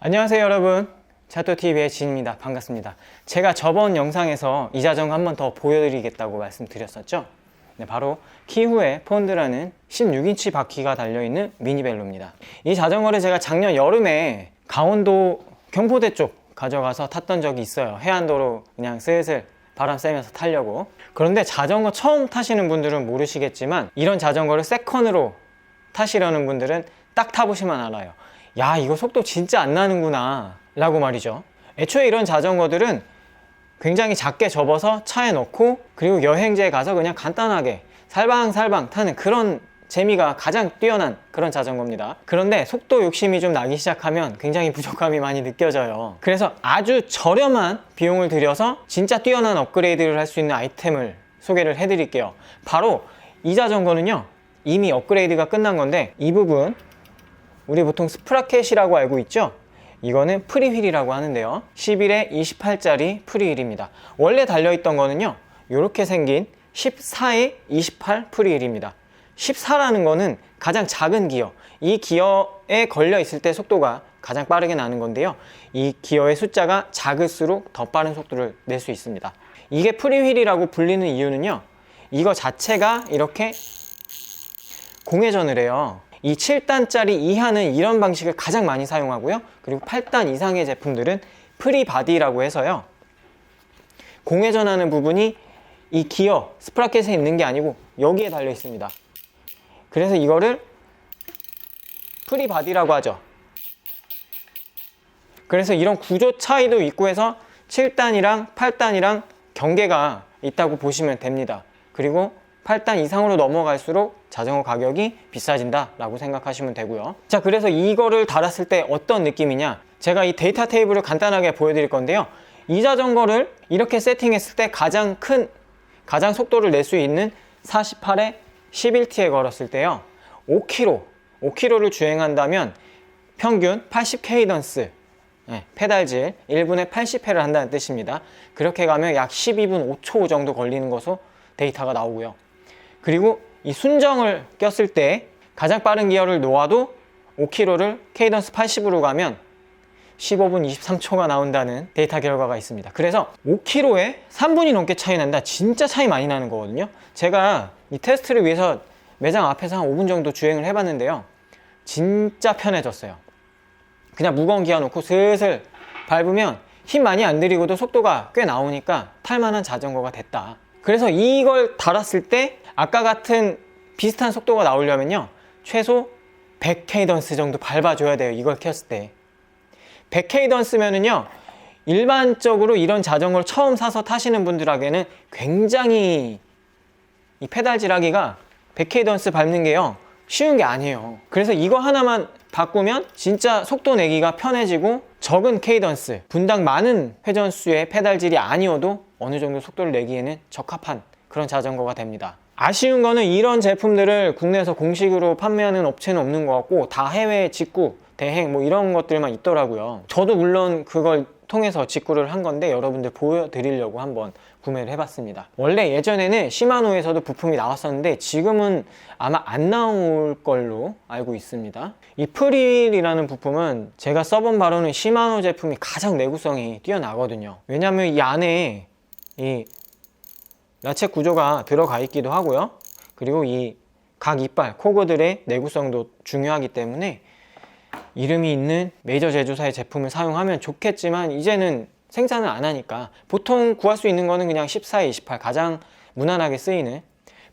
안녕하세요 여러분. 차토TV의 진입니다. 반갑습니다. 제가 저번 영상에서 이 자전거 한 번 더 보여드리겠다고 말씀드렸었죠? 네, 바로 키후의 폰드라는 16인치 바퀴가 달려있는 미니벨로입니다. 이 자전거를 제가 작년 여름에 강원도 경포대 쪽 가져가서 탔던 적이 있어요. 해안도로 그냥 슬슬 바람 쐬면서 타려고. 그런데 자전거 처음 타시는 분들은 모르시겠지만 이런 자전거를 세컨으로 타시려는 분들은 딱 타보시면 알아요. 야, 이거 속도 진짜 안 나는구나. 라고 말이죠. 애초에 이런 자전거들은 굉장히 작게 접어서 차에 넣고 그리고 여행지에 가서 그냥 간단하게 살방살방 타는 그런 재미가 가장 뛰어난 그런 자전거입니다. 그런데 속도 욕심이 좀 나기 시작하면 굉장히 부족함이 많이 느껴져요. 그래서 아주 저렴한 비용을 들여서 진짜 뛰어난 업그레이드를 할 수 있는 아이템을 소개를 해드릴게요. 바로 이 자전거는요. 이미 업그레이드가 끝난 건데 이 부분 우리 보통 스프라켓이라고 알고 있죠? 이거는 프리휠이라고 하는데요. 11에 28짜리 프리휠입니다. 원래 달려있던 거는요. 이렇게 생긴 14에 28 프리휠입니다. 14라는 거는 가장 작은 기어. 이 기어에 걸려 있을 때 속도가 가장 빠르게 나는 건데요. 이 기어의 숫자가 작을수록 더 빠른 속도를 낼 수 있습니다. 이게 프리휠이라고 불리는 이유는요. 이거 자체가 이렇게 공회전을 해요. 이 7단짜리 이하는 이런 방식을 가장 많이 사용하고요. 그리고 8단 이상의 제품들은 프리바디라고 해서요. 공회전하는 부분이 이 기어, 스프라켓에 있는 게 아니고 여기에 달려 있습니다. 그래서 이거를 프리바디라고 하죠. 그래서 이런 구조 차이도 있고 해서 7단이랑 8단이랑 경계가 있다고 보시면 됩니다. 그리고 8단 이상으로 넘어갈수록 자전거 가격이 비싸진다 라고 생각하시면 되고요. 자 그래서 이거를 달았을 때 어떤 느낌이냐? 제가 이 데이터 테이블을 간단하게 보여드릴 건데요. 이 자전거를 이렇게 세팅했을 때 가장 큰 가장 속도를 낼 수 있는 48에 11T에 걸었을 때요. 5km 5km를 주행한다면 평균 80케이던스 네, 페달질 1분에 80회를 한다는 뜻입니다. 그렇게 가면 약 12분 5초 정도 걸리는 것으로 데이터가 나오고요 그리고 이 순정을 꼈을 때 가장 빠른 기어를 놓아도 5km를 케이던스 80으로 가면 15분 23초가 나온다는 데이터 결과가 있습니다. 그래서 5km에 3분이 넘게 차이 난다. 진짜 차이 많이 나는 거거든요. 제가 이 테스트를 위해서 매장 앞에서 한 5분 정도 주행을 해봤는데요. 진짜 편해졌어요. 그냥 무거운 기어 놓고 슬슬 밟으면 힘 많이 안 들이고도 속도가 꽤 나오니까 탈만한 자전거가 됐다. 그래서 이걸 달았을 때 아까 같은 비슷한 속도가 나오려면요. 최소 100 케이던스 정도 밟아줘야 돼요 이걸 켰을 때. 100 케이던스면은요 일반적으로 이런 자전거를 처음 사서 타시는 분들에게는 굉장히 이 페달질 하기가 100 케이던스 밟는 게요 쉬운 게 아니에요. 그래서 이거 하나만 바꾸면 진짜 속도 내기가 편해지고 적은 케이던스 분당 많은 회전수의 페달질이 아니어도 어느 정도 속도를 내기에는 적합한 그런 자전거가 됩니다 아쉬운 거는 이런 제품들을 국내에서 공식으로 판매하는 업체는 없는 것 같고 다 해외 직구, 대행 뭐 이런 것들만 있더라고요. 저도 물론 그걸 통해서 직구를 한 건데 여러분들 보여드리려고 한번 구매를 해봤습니다. 원래 예전에는 시마노에서도 부품이 나왔었는데 지금은 아마 안 나올 걸로 알고 있습니다. 이 프릴이라는 부품은 제가 써본 바로는 시마노 제품이 가장 내구성이 뛰어나거든요. 왜냐하면 이 안에 이 야채 구조가 들어가 있기도 하고요. 그리고 이 각 이빨, 코그들의 내구성도 중요하기 때문에 이름이 있는 메이저 제조사의 제품을 사용하면 좋겠지만 이제는 생산을 안 하니까 보통 구할 수 있는 거는 그냥 14, 28 가장 무난하게 쓰이는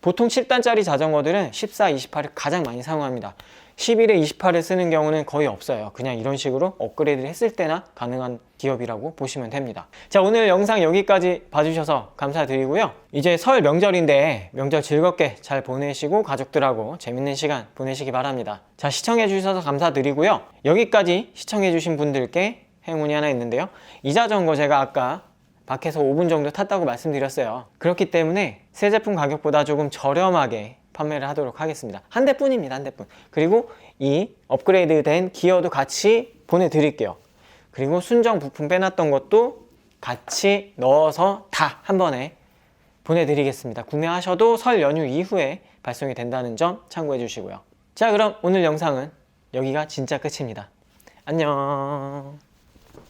보통 7단짜리 자전거들은 14, 28을 가장 많이 사용합니다. 11에 28을 쓰는 경우는 거의 없어요. 그냥 이런 식으로 업그레이드를 했을 때나 가능한 기업이라고 보시면 됩니다. 자, 오늘 영상 여기까지 봐주셔서 감사드리고요. 이제 설 명절인데 명절 즐겁게 잘 보내시고 가족들하고 재밌는 시간 보내시기 바랍니다. 자, 시청해주셔서 감사드리고요. 여기까지 시청해주신 분들께 행운이 하나 있는데요. 이 자전거 제가 아까 밖에서 5분 정도 탔다고 말씀드렸어요. 그렇기 때문에 새 제품 가격보다 조금 저렴하게 판매를 하도록 하겠습니다. 한 대뿐입니다. 한 대뿐. 그리고 이 업그레이드 된 기어도 같이 보내드릴게요. 그리고 순정 부품 빼놨던 것도 같이 넣어서 다 한 번에 보내드리겠습니다. 구매하셔도 설 연휴 이후에 발송이 된다는 점 참고해 주시고요. 자, 그럼 오늘 영상은 여기가 진짜 끝입니다. 안녕.